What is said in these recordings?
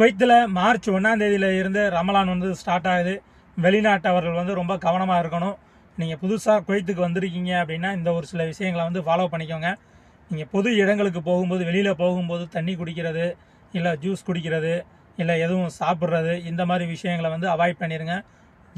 குவைத்தில் மார்ச் ஒன்றாம் தேதியில இருந்து ரமலான் வந்து ஸ்டார்ட் ஆகுது. வெளிநாட்டவர்கள் வந்து ரொம்ப கவனமாக இருக்கணும். நீங்கள் புதுசாக குவைத்துக்கு வந்திருக்கீங்க அப்படின்னா இந்த ஒரு சில விஷயங்களை வந்து ஃபாலோ பண்ணிக்கோங்க. நீங்கள் பொது இடங்களுக்கு போகும்போது வெளியில் போகும்போது தண்ணி குடிக்கிறது இல்லை ஜூஸ் குடிக்கிறது இல்லை எதுவும் சாப்பிட்றது இந்த மாதிரி விஷயங்களை வந்து அவாய்ட் பண்ணிடுங்க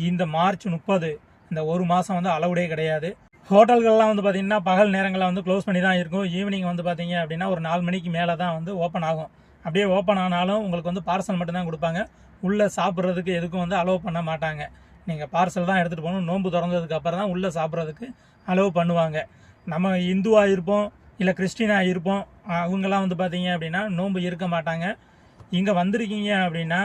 இந்த மார்ச் முப்பது இந்த ஒரு மாதம் வந்து அளவுடே கிடையாது. ஹோட்டல்கள்லாம் வந்து பார்த்திங்கன்னா பகல் நேரங்களில் வந்து க்ளோஸ் பண்ணி தான் இருக்கும். ஈவினிங் வந்து பார்த்தீங்க அப்படின்னா ஒரு நாலு மணிக்கு மேலே தான் வந்து ஓப்பன் ஆகும். அப்படியே ஓப்பன் ஆனாலும் உங்களுக்கு வந்து பார்சல் மட்டும்தான் கொடுப்பாங்க. உள்ளே சாப்பிட்றதுக்கு எதுக்கும் வந்து அலோவ் பண்ண மாட்டாங்க. நீங்கள் பார்சல் தான் எடுத்துகிட்டு போகணும். நோன்பு திறந்ததுக்கு அப்புறம் தான் உள்ளே சாப்பிட்றதுக்கு அலோவ் பண்ணுவாங்க. நம்ம இந்துவாக இருப்போம் இல்லை கிறிஸ்டினாக இருப்போம் அவங்கெல்லாம் வந்து பார்த்தீங்க அப்படின்னா நோன்பு இருக்க மாட்டாங்க. இங்கே வந்திருக்கீங்க அப்படின்னா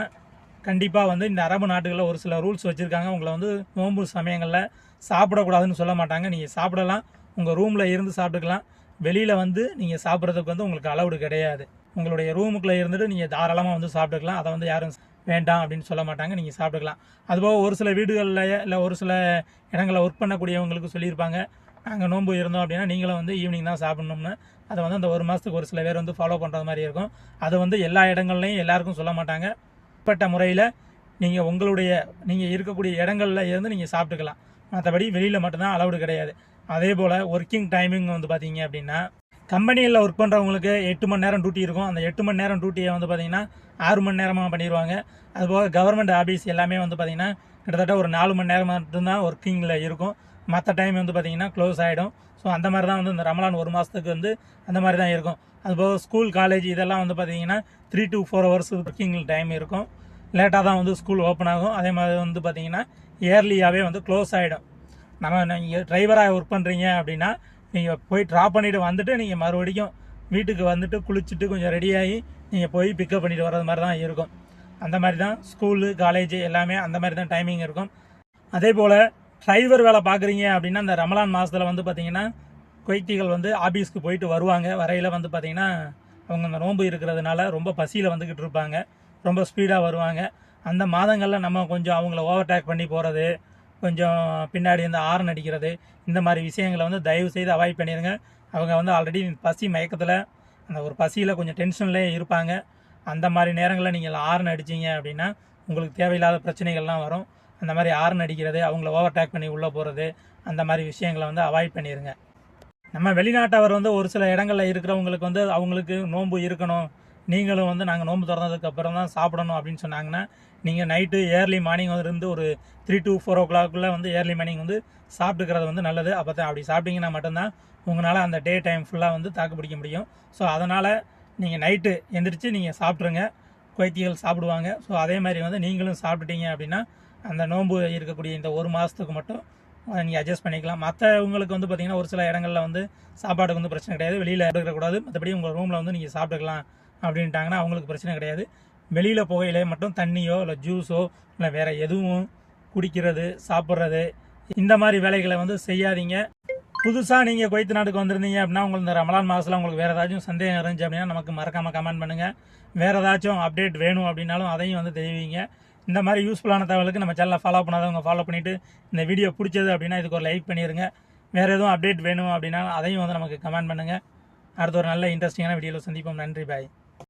கண்டிப்பாக வந்து இந்த அரபு நாட்டுகளில் ஒரு சில ரூல்ஸ் வச்சுருக்காங்க. உங்களை வந்து நோன்பு சமயங்களில் சாப்பிடக்கூடாதுன்னு சொல்ல மாட்டாங்க. நீங்கள் சாப்பிடலாம். உங்கள் ரூமில் இருந்து சாப்பிட்டுக்கலாம். வெளியில் வந்து நீங்கள் சாப்பிட்றதுக்கு வந்து உங்களுக்கு அளவுடு கிடையாது. உங்களுடைய ரூமுக்குள்ளே இருந்துட்டு நீங்கள் தாராளமாக வந்து சாப்பிட்டுக்கலாம். அதை வந்து யாரும் வேண்டாம் அப்படின்னு சொல்ல மாட்டாங்க. நீங்கள் சாப்பிட்டுக்கலாம். அதுபோக ஒரு சில வீடுகளில் இல்லை ஒரு சில இடங்களில் ஒர்க் பண்ணக்கூடியவங்களுக்கு சொல்லியிருப்பாங்க. நாங்கள் நோன்பு இருந்தோம் அப்படின்னா நீங்களும் வந்து ஈவினிங் தான் சாப்பிடணும்னு. அதை வந்து அந்த ஒரு மாதத்துக்கு ஒரு சில பேர் வந்து ஃபாலோ பண்ணுறது மாதிரி இருக்கும். அது வந்து எல்லா இடங்கள்லையும் எல்லாருக்கும் சொல்ல மாட்டாங்க. பட்ட முறையில் நீங்கள் உங்களுடைய நீங்கள் இருக்கக்கூடிய இடங்கள்ல இருந்து நீங்கள் சாப்பிட்டுக்கலாம். மற்றபடி வெளியில் மட்டும்தான் அளவுடு கிடையாது. அதே போல் ஒர்க்கிங் டைமிங் வந்து பார்த்தீங்க அப்படின்னா கம்பெனியில் ஒர்க் பண்ணுறவங்களுக்கு எட்டு மணி நேரம் டியூட்டி இருக்கும். அந்த எட்டு மணி நேரம் டியூட்டியை வந்து பார்த்தீங்கன்னா ஆறு மணி நேரமாக பண்ணிடுவாங்க அதுபோக கவர்மெண்ட் ஆஃபீஸ் எல்லாமே வந்து பார்த்தீங்கன்னா கிட்டத்தட்ட ஒரு நாலு மணி நேரம் மட்டும்தான் ஒர்க்கிங்கில் இருக்கும். மற்ற டைம் வந்து பார்த்திங்கன்னா க்ளோஸ் ஆகிடும் ஸோ அந்த மாதிரி தான் வந்து இந்த ரமலான் ஒரு மாதத்துக்கு வந்து அந்த மாதிரி தான் இருக்கும். அதுபோக ஸ்கூல் காலேஜ் இதெல்லாம் வந்து பார்த்தீங்கன்னா three to four hours working time இருக்கும். லேட்டாக தான் வந்து ஸ்கூல் ஓப்பன் ஆகும். அதே மாதிரி வந்து பார்த்திங்கன்னா இயர்லியாகவே வந்து க்ளோஸ் ஆகிடும் நம்ம நீங்கள் டிரைவராக ஒர்க் பண்ணுறீங்க அப்படின்னா நீங்கள் போய் ட்ராப் பண்ணிவிட்டு வந்துட்டு நீங்கள் மறுபடியும் வீட்டுக்கு வந்துட்டு குளிச்சுட்டு கொஞ்சம் ரெடியாகி நீங்கள் போய் பிக்கப் பண்ணிட்டு வர்றது மாதிரி தான் இருக்கும். அந்த மாதிரி தான் ஸ்கூலு காலேஜ் எல்லாமே அந்த மாதிரி தான் டைமிங் இருக்கும். அதே போல் டிரைவர் வேலை பார்க்குறீங்க அப்படின்னா இந்த ரமலான் மாதத்தில் வந்து பார்த்தீங்கன்னா கொய்த்திகள் வந்து ஆபீஸ்க்கு போயிட்டு வருவாங்க. வரையில் வந்து பார்த்தீங்கன்னா அவங்க அந்த நோன்பு இருக்கிறதுனால ரொம்ப பசியில் வந்துக்கிட்டு இருப்பாங்க. ரொம்ப ஸ்பீடாக வருவாங்க. அந்த மாதங்களில் நம்ம கொஞ்சம் அவங்கள ஓவர்டேக் பண்ணி போகிறது கொஞ்சம் பின்னாடி இந்த ஆரன் அடிக்கிறது இந்த மாதிரி விஷயங்களை வந்து தயவு செய்து அவாய்ட் பண்ணிடுங்க அவங்க வந்து ஆல்ரெடி பசி மயக்கத்தில் அந்த ஒரு பசியில் கொஞ்சம் டென்ஷன்லேயே இருப்பாங்க. அந்த மாதிரி நேரங்களில் நீங்கள் ஆரன் அடிச்சீங்க அப்படின்னா உங்களுக்கு தேவையில்லாத பிரச்சனைகள்லாம் வரும். அந்த மாதிரி ஆரன் அடிக்கிறது அவங்கள ஓவர்டேக் பண்ணி உள்ளே போகிறது அந்த மாதிரி விஷயங்களை வந்து அவாய்ட் பண்ணிடுங்க நம்ம வெளிநாட்டவர் வந்து ஒரு சில இடங்களில் இருக்கிறவங்களுக்கு வந்து அவங்களுக்கு நோன்பு இருக்கணும். நீங்களும் வந்து நாங்கள் நோன்பு திறந்ததுக்கப்புறம் தான் சாப்பிடணும் அப்படின்னு சொன்னாங்கன்னா நீங்கள் நைட்டு ஏர்லி மார்னிங் வந்து இருந்து ஒரு த்ரீ டு ஃபோர் ஓ கிளாக்குள்ளே வந்து ஏர்லி மார்னிங் வந்து சாப்பிட்டுக்கிறது வந்து நல்லது. அப்போ தான் அப்படி சாப்பிட்டீங்கன்னா மட்டும்தான் உங்களால் அந்த டே டைம் ஃபுல்லாக வந்து தாக்கு பிடிக்க முடியும். ஸோ அதனால் நீங்கள் நைட்டு எந்திரிச்சு நீங்கள் சாப்பிட்ருங்க குவைத்திகள் சாப்பிடுவாங்க. ஸோ அதே மாதிரி வந்து நீங்களும் சாப்பிட்டுட்டீங்க அப்படின்னா அந்த நோன்பு இருக்கக்கூடிய இந்த ஒரு மாதத்துக்கு மட்டும் நீங்கள் அட்ஜஸ்ட் பண்ணிக்கலாம். மற்றவங்களுக்கு வந்து பார்த்திங்கன்னா ஒரு சில இடங்களில் வந்து சாப்பாடுக்கு வந்து பிரச்சனை கிடையாது. வெளியில் எடுக்கக்கூடாது மற்றபடி உங்கள் ரூமில் வந்து நீங்கள் சாப்பிட்டுக்கலாம். அப்படின்ட்டாங்கன்னா அவங்களுக்கு பிரச்சனை கிடையாது. வெளியில் புகையிலே மட்டும் தண்ணியோ இல்லை ஜூஸோ இல்லை வேறு எதுவும் குடிக்கிறது சாப்பிட்றது இந்த மாதிரி வேலைகளை வந்து செய்யாதீங்க. புதுசாக நீங்கள் குவைத்து நாட்டுக்கு வந்திருந்தீங்க அப்படின்னா உங்களுக்கு இந்த ரமலான் மாதத்தில் உங்களுக்கு வேறு ஏதாச்சும் சந்தேகம் இருந்துச்சு அப்படின்னா நமக்கு மறக்காமல் கமெண்ட் பண்ணுங்கள் வேறு ஏதாச்சும் அப்டேட் வேணும் அப்படின்னாலும் அதையும் வந்து தெரிவிங்க. இந்த மாதிரி யூஸ்ஃபுல்லான தகவலுக்கு நம்ம சேனலை ஃபாலோ பண்ணாதவங்க ஃபாலோ பண்ணிவிட்டு இந்த வீடியோ பிடிச்சது அப்படின்னா இதுக்கு ஒரு லைக் பண்ணிடுங்க வேறு எதுவும் அப்டேட் வேணும் அப்படின்னா அதையும் வந்து நமக்கு கமெண்ட் பண்ணுங்கள் அடுத்த ஒரு நல்ல இன்ட்ரெஸ்டிங்கான வீடியோவில் சந்திப்போம். நன்றி பாய்